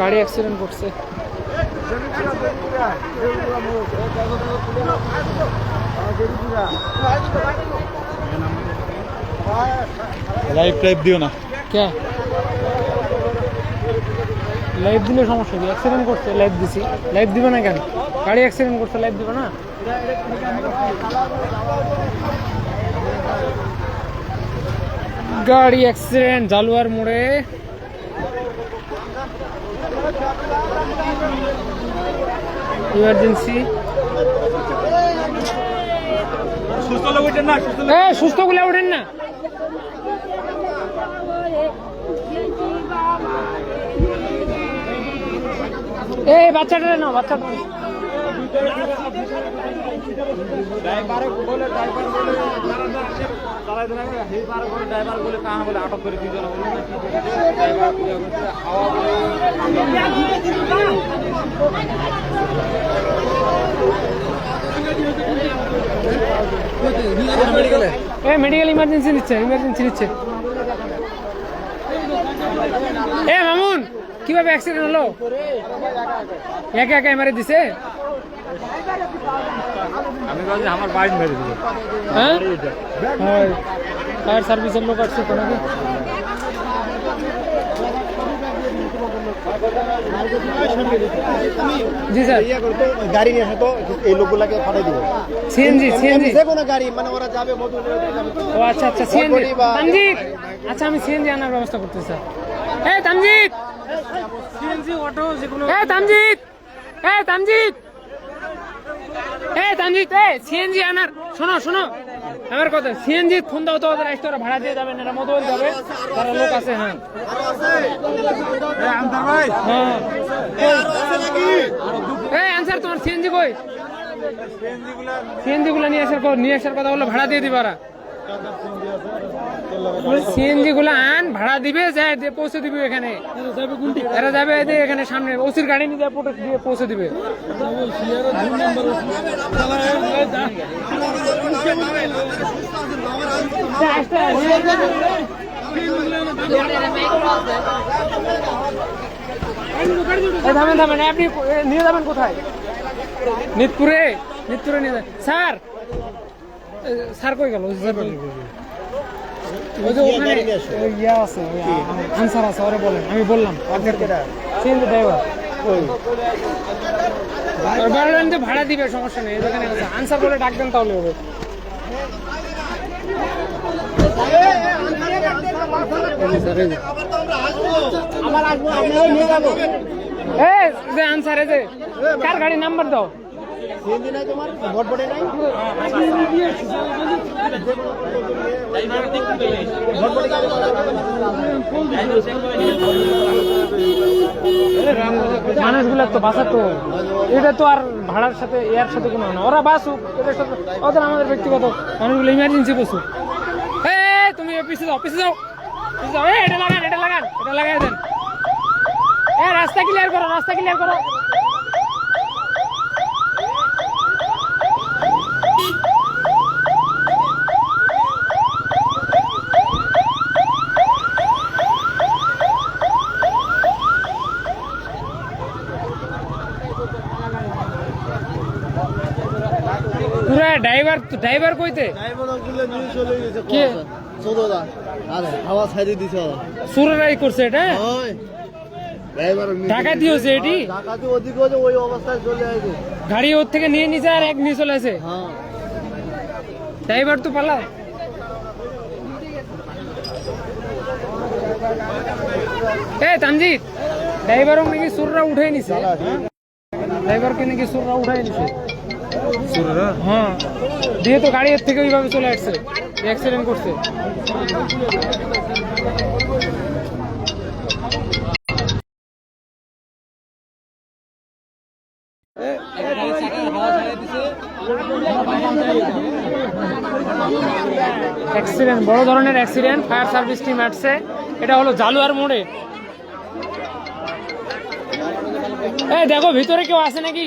গাড়ি অ্যাক্সিডেন্ট করছে। Live type দিও না। কে? লাইভ দিলে সমস্যা কি? অ্যাক্সিডেন্ট করছে লাইভ দিছি। লাইভ দিবে না কেন? গাড়ি অ্যাক্সিডেন্ট করছে লাইভ দিবে না? গাড়ি অ্যাক্সিডেন্ট জালুয়ার মোড়ে। ইমার্জেন্সি সুস্থগুলা ওঠেন না। এই বাচ্চাটা না বাচ্চাটা ড্রাইভার বলে কাহা বলে আটক করে দিজন বলে না কি ড্রাইভার হাওয়া বলে। এ মেডিকেল ইমার্জেন্সি নিচ্ছে ইমার্জেন্সি নিচ্ছে। এ মামুন, কীভাবে অ্যাক্সিডেন্ট হলো? একা একা এমারে দিছে? আমি ভাবছি আমার বাইক মেরে দিল হ্যাঁ? ফায়ার সার্ভিসের লোক আসছে তো নাকি? জি স্যার। ইয়ে গাড়ি নিয়ে আসতো এই লোকগুলাকে ফাটাই দিব। CNG CNG. যে কোনো গাড়ি মানে ওরা যাবে ও আচ্ছা আচ্ছা সিএনজি। বা- আচ্ছা আমি সিএনজি আনার ব্যবস্থা করতেছি স্যার। এই সিএনজি অটো তামজিৎ এ সিএনজি আনার শোনো শোনো। আমার কথা সিএনজি ফোন দাও তো ওদের আসতে ওরা ভাড়া দিয়ে যাবেন এরা মতো যাবে তারা লোক আছে হ্যাঁ। হ্যাঁ। আনসার তোমার সিএনজি কই? সিএনজি গুলো নিয়ে আসার নিয়ে আসার কথা বলে ভাড়া দিয়ে দিবারা আন, ভাড়া দিবে পৌঁছে দিবে এখানে। এরা যাবে এখানে সামনে, ওসির গাড়ি নিয়ে পৌঁছে দিবে। আপনি নিয়ে যাবেন কোথায়? নিতপুরে? নিতপুরে নিয়ে যাবেন। স্যার স্যার কই গেল? ওই যে ওখানে ইয়া আছে আনসার আছে ওরে বলেন আমি বললাম সিএনজি ড্রাইভার বললেন যে ভাড়া দিবে সমস্যা নেই এখানে আনসার বলে ডাক দেন তাহলে হবে আমার আসব আমরাও নিয়ে যাব এই যে আনসার এই যে কার গাড়ি নাম্বার দাও? সিএনজি নাই তোমার ভটভটে নাই? ভটভটে গাড়ি মানুষগুলো তো। এটা তো আর ভাড়ার সাথে এর সাথে কোনো না। ওরা বাসুক এদের সাথে ওদের আমাদের ব্যক্তিগত। মানুষগুলো ইমার্জেন্সি বসুক। তুমি পিছিয়ে যাও পিছিয়ে যাও। এটা লাগান এটা লাগান, এটা লাগাই দেন। এ রাস্তা ক্লিয়ার করো, রাস্তা ক্লিয়ার করো পুরা ড্রাইভার ড্রাইভার কইতে? কে? চোদ্দটা আরে হাওয়া ছাড়িয়ে দিছে ওরা। সুরারাই করছে এটা? ড্রাইভার টাকা দিয়েছে এটি? ঢাকাতে ওদিকে হচ্ছে ওই অবস্থায় চলে আসবে গাড়ি ওর থেকে নিয়ে নিছে আর এক নিয়ে চলে আসে? হ্যাঁ। ড্রাইভার তো পালা। এ তানজিৎ ড্রাইভারও নাকি সুররা উঠাই নিছে? ড্রাইভারকে নাকি সুররা উঠে নিছে? হ্যাঁ। দিয়ে তো গাড়ি এর থেকে ওইভাবে চলে আসছে অ্যাক্সিডেন্ট করছে। অ্যাক্সিডেন্ট বড় ধরনের অ্যাক্সিডেন্ট ফায়ার সার্ভিস টিম আসছে। এটা হলো জালুয়ার মোড়ে। এই দেখো, ভিতরে কেউ আছে নাকি?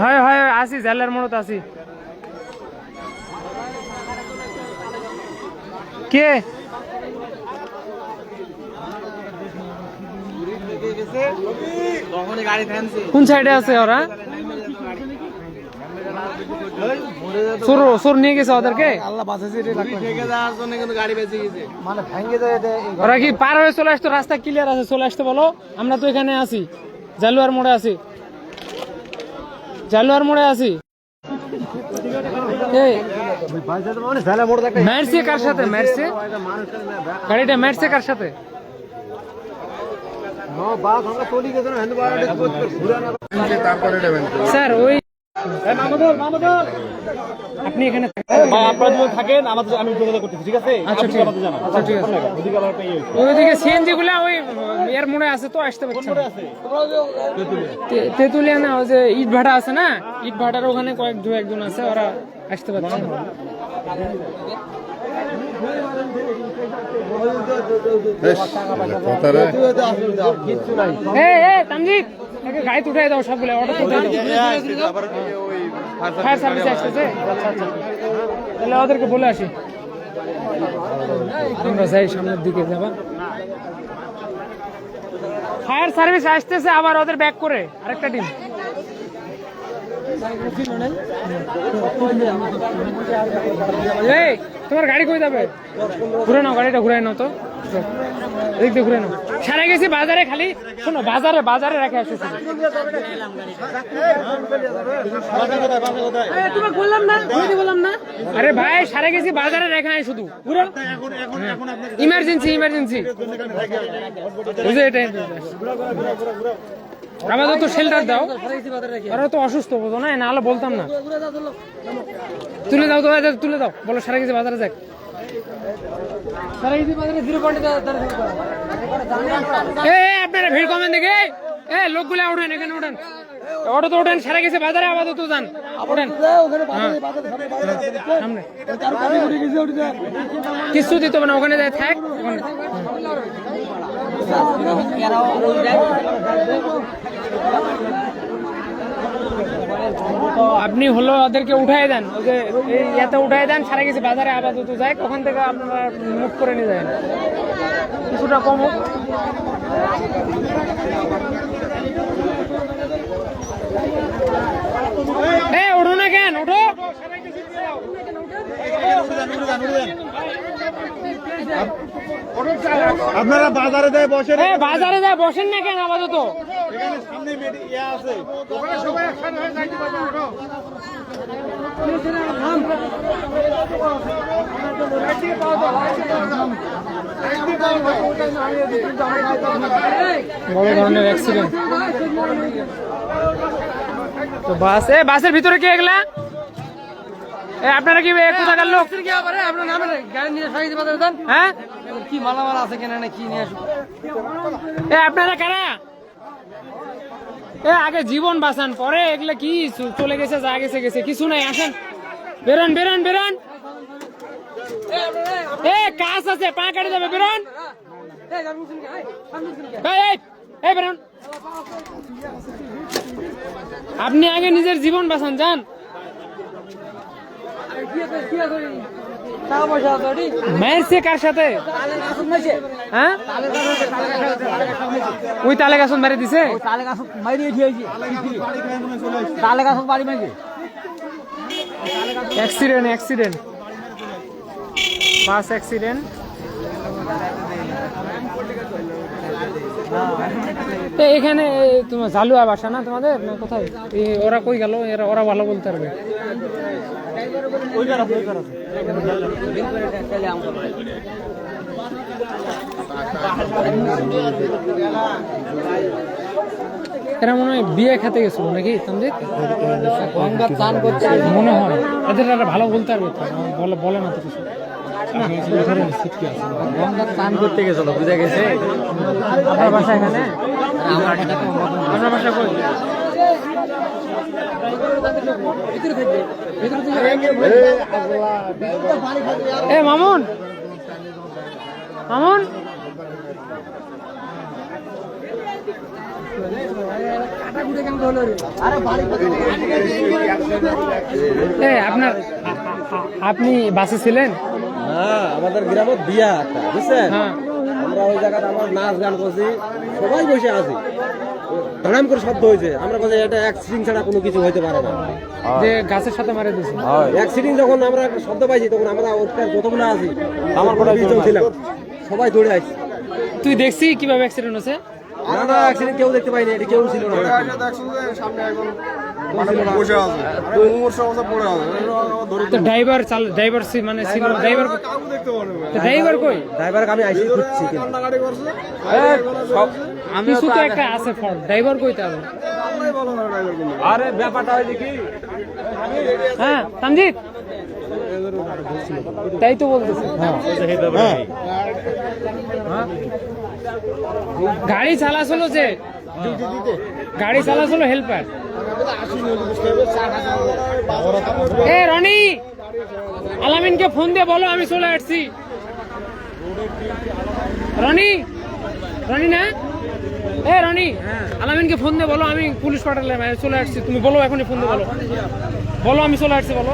হয় হয় আসি জেলার মোড়ত আসি কে? কোন সাইডে আছে ওরা? নিয়ে গেছে ওদেরকে? আল্লাহ বাঁচাইছে মানে ভেঙে ওরা কি পার হয়ে চলে আসতো? রাস্তা ক্লিয়ার আছে চলে আসতে বলো। আমরা তো এখানে আছি জালুয়ার মোড়ে আছি। জালুয়ার মোড়ে আছি। ম্যাটসে কার সাথে? ম্যাটসে গাড়িটা ম্যাটসে কার সাথে? স্যার ওই আপনি এখানে? আপনারা যদি থাকেন আমাদের আমি যোগাযোগ করতেছি ঠিক আছে? আচ্ছা ঠিক আছে। আচ্ছা ঠিক আছে। ওইদিকে সিএনজি গুলা ওই এর মোড়ে আছে তো আসতে পারছে না। তেঁতুলিয়া না ওই যে ইট ভাটা আছে না? ইট ভাটার ওখানে কয়েক দু একজন আছে ওরা আসতে পারছে না। এ এ তানজিৎ একে গাড়ি উঠাই দাও সবগুলো অটো ফায়ার সার্ভিস আসতেছে? আচ্ছা আচ্ছা। তাহলে ওদেরকে বলে আসি। আমরা যাই সামনের দিকে যাবা। ফায়ার সার্ভিস আসতেছে, আবার ওদের ব্যাক করে। আরেকটা টিম তোমার গাড়ি কই যাবে? ঘুরে নাও, গাড়িটা ঘুরে নাও তো। এদিক দিয়ে ঘুরে নাও। সারা গেছি বাজারে খালি। শোনো বাজারে বাজারে রেখে আসতেছি তোমাকে বললাম না বললাম না। আরে ভাই সারা গেছি বাজারে রেখে নাই শুধু। পুরো। ইমার্জেন্সি ইমার্জেন্সি বুঝে এটাই আমাদের তো শেল্টার দাও। ওরা তো অসুস্থ বোঝো না নাহলে বলতাম না। তুলে দাও তো তুলে দাও। বলো সারা গেছি বাজারে যাক। সারা গেছি বাজারে জিরো পয়েন্টে এ আপনারা ভিড় কমেন দেখে। এ লোকগুলা উঠেন এখানে, উঠেন। অটো তো উঠেন, সারা গেছে, বাজারে আপাতত যান। হ্যাঁ। কিছু দিতে না, ওখানে যায়, থাক। ওখানে আপনি হলো ওদেরকে উঠাই দেন, ওই ইয়াতে উঠাই দেন, সারা গেছে, বাজারে আপাতত যায় ওখান থেকে আপনারা মুখ করে নিয়ে যায় কিছুটা কম হোক। এ না কেন ওঠো। আপনারা বাজারে যায় বসেন। বাজারে যায় বসেন না কেন আপাতত? সামনে বড় ধরনের অ্যাক্সিডেন্ট তো বাস এ বাসের ভিতরে কে এগুলা? এ আপনারা কি কোথাকার লোক? আপনার নামে গাড়ি নিয়ে সাইতে বাজারে যান। হ্যাঁ? কি মালামাল আছে কেনা না কি নিয়ে আসুন এ আপনারা কারা? এ আগে জীবন বাঁচান পরে এগুলা কি চলে গেছে যা গেছে গেছে কিছু নাই আসেন। বেরোন বেরোন বেরোন। এ কাজ আছে পা কাটে যাবে বেরোন। এই, আপনি আগে নিজের জীবন বাঁচান যান। কার সাথে? হ্যাঁ? ওই তালে গাছন মেরে দিছে? তালে দিয়েছি তালে বাড়ি মাইছে অ্যাক্সিডেন্ট অ্যাক্সিডেন্ট বাস অ্যাক্সিডেন্ট এখানে তোমার জালুয়া বাসা না তোমাদের? না কোথায়? ওরা কই গেল? এরা ওরা ভালো বলতে পারবে। এরা মনে হয় বিয়ে খেতে গেছিল নাকি তামজিৎ গঙ্গা চান করছে মনে হয়। এদের ভালো বলতে পারবে বলে বলে না তো কিছু। স্নান করতে গেছিল, বুঝে গেছে? আপনার বাসা এখানে? আমার এ, মামুন! মামুন! আপনার, আপনি বাসে ছিলেন? হ্যাঁ আমাদের গ্রামত বিয়া একটা বুঝছেন? হ্যাঁ। আমরা ওই জায়গাতে আমার নাচ গান করছি সবাই বসে আছি। ধরাম করে শব্দ হয়েছে আমরা বলছি এটা অ্যাক্সিডেন্ট ছাড়া কোনো কিছু হইতে পারে না। যে গাছের সাথে মারে দিয়েছে। অ্যাক্সিডেন্ট যখন আমরা একটা শব্দ পাইছি তখন আমরা ওখানে যতগুলো আছি আমার কোনো ছিলাম সবাই দৌড়ে আসছি। তুই দেখছি কীভাবে অ্যাক্সিডেন্ট হচ্ছে না না অ্যাক্সিডেন্ট কেউ দেখতে পাইনি এটা কেউ ছিল না। বসে আছে। মুমূর্ষ অবস্থা পড়ে আছে। তো ড্রাইভার চাল ড্রাইভার মানে ছিল ড্রাইভার কাকু দেখতে পারবে তো ড্রাইভার কই? ড্রাইভার আমি আইসি খুঁজছি কিন্তু। গাড়ি করছে। সব আমিও কিছু তো একটা আছে ড্রাইভার কই তাহলে? আরে ব্যাপারটা হয়েছে কি? হ্যাঁ তাই তো বলতেছি। হ্যাঁ। গাড়ি চালাচল যে গাড়ি চালাচল হেল্পার এ, রনি! আলামিনকে ফোন দিয়ে বলো, আমি চলে আসছি। রনি! রনি না? এ, রনি! আলামিনকে ফোন দিয়ে বলো, আমি পুলিশ পাঠালাম চলে আসছি। তুমি বলো, এখনই ফোন দিয়ে বলো। বলো, আমি চলে আসছি, বলো।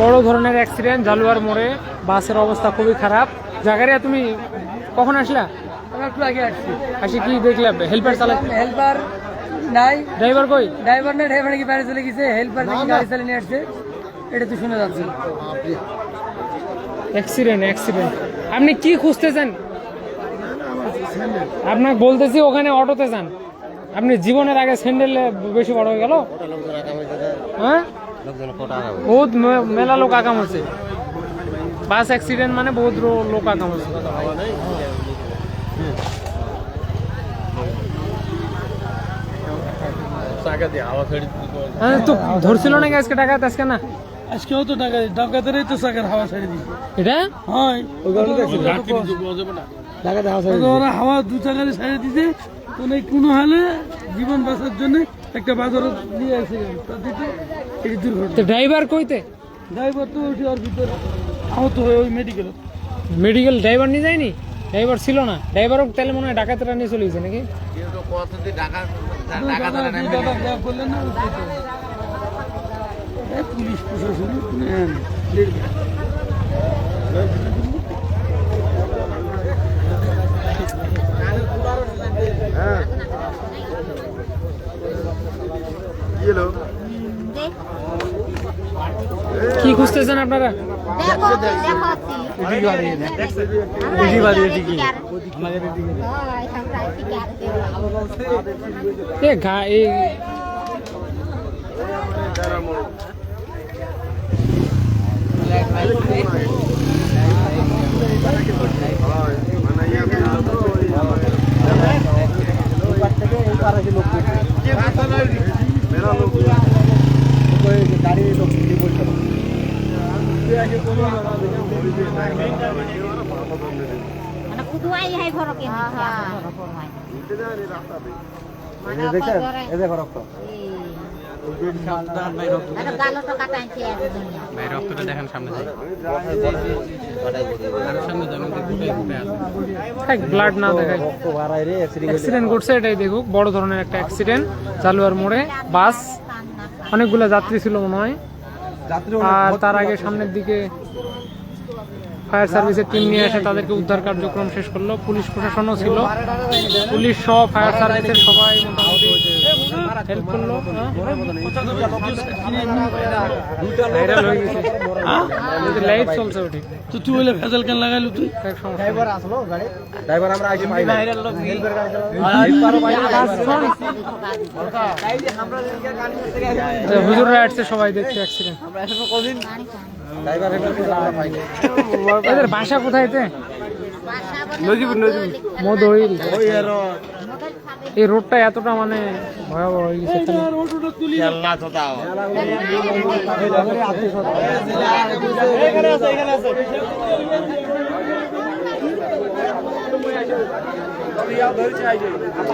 বড় ধরনের অ্যাক্সিডেন্ট জালুয়ার মোড়ে বাসের অবস্থা খুবই খারাপ। জাগারিয়া তুমি কখন আসলা? একটু আগে আসছি। আসি কি দেখলে? হেল্পার চালা হেল্পার নাই। ড্রাইভার কই? ড্রাইভার না ড্রাইভার নাকি বাইরে চলে গেছে। হেল্পার নাকি গাড়ি চালিয়ে নিয়ে আসছে। এটা তো শুনে যাচ্ছে। অ্যাক্সিডেন্ট অ্যাক্সিডেন্ট আপনি কি খুঁজতেছেন? আপনাকে বলতেছি ওখানে অটোতে যান। আপনি জীবনের আগে স্যান্ডেল বেশি বড় হয়ে গেল? হ্যাঁ? বহুত মেলা লোক আকাম হচ্ছে বাস অ্যাক্সিডেন্ট মানে বহুত রো- লোক আকাম হচ্ছে হ্যাঁ তো ধরছিল নাকি আজকে টাকা আজকে না? আজকেও তো টাকা ডাকাতেরই তো চাকার হাওয়া ছেড়ে দিচ্ছে এটা? হয় ওরা হাওয়া দু চাকারে ছেড়ে দিছে। কোনো কোনো হালে জীবন বাঁচার জন্য একটা বাজার নিয়ে আসে এই দুর্ঘটনা। তো ড্রাইভার কইতে? ড্রাইভার তো ওইটি ওর ভিতরে আহত হয়ে ওই মেডিকেল মেডিকেল ড্রাইভার নিয়ে যায়নি? ড্রাইভার ছিল না। ড্রাইভারও তাহলে মনে হয় ডাকাতেরা নিয়ে চলে গেছে নাকি? পুলিশ প্রশাসন নেন কি খুঁজতেছেন আপনারা? গা এই মানে হাই মানে দেখেন এই দেখো রক্ত মানে ব্লাড না অ্যাক্সিডেন্ট করছে এটাই দেখুক বড় ধরনের একটা অ্যাক্সিডেন্ট চালুয়ার মোড়ে বাস অনেকগুলো যাত্রী ছিল মনে হয়। আর তার আগে সামনের দিকে ফায়ার সার্ভিসের টিম নিয়ে এসে তাদেরকে উদ্ধার কার্যক্রম শেষ করল। পুলিশ প্রশাসনও ছিল। পুলিশ সহ ফায়ার সার্ভিসের সবাই মোটামুটি হেল্প করল। ভাইরাল হয়ে গেছে। লাইভ চলছে ওটি তো তুই বলে ভেজাল কেন লাগাইলো তুই। ড্রাইভার আমরা হুজুররা আসছে সবাই দেখতে অ্যাক্সিডেন্ট আমরা। এদের বাসা কোথায় বাসা বলে মধুইল এই রোডটা এতটা মানে ভয়াবহ হয়ে গেছে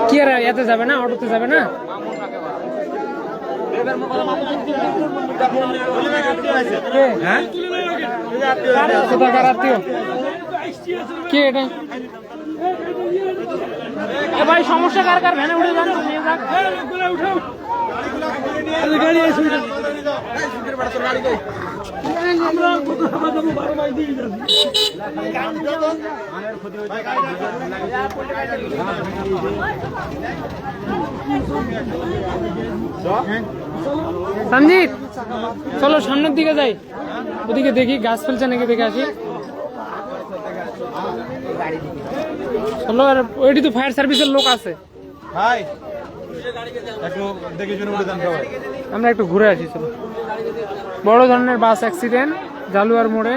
কি আর এতে যাবে না? অটোতে যাবে না? কে? এটা ভাই সমস্যা কার কার ভ্যানে উঠে যান গাড়ি উঠে। আমরা কত হামা যাব বারো মাইল দিয়ে যাচ্ছি সঞ্জিত চলো সামনের দিকে যাই। ওদিকে দেখি গাছ ফেলছে নাকি দেখে আসি। চলো আর ওইটি তো ফায়ার সার্ভিসের লোক আছে। ভাই একটু দেখে শুনে উঠে দেন সবাই। আমরা একটু ঘুরে আসি চলো। বড় ধরনের বাস অ্যাক্সিডেন্ট জালুয়ার মোড়ে।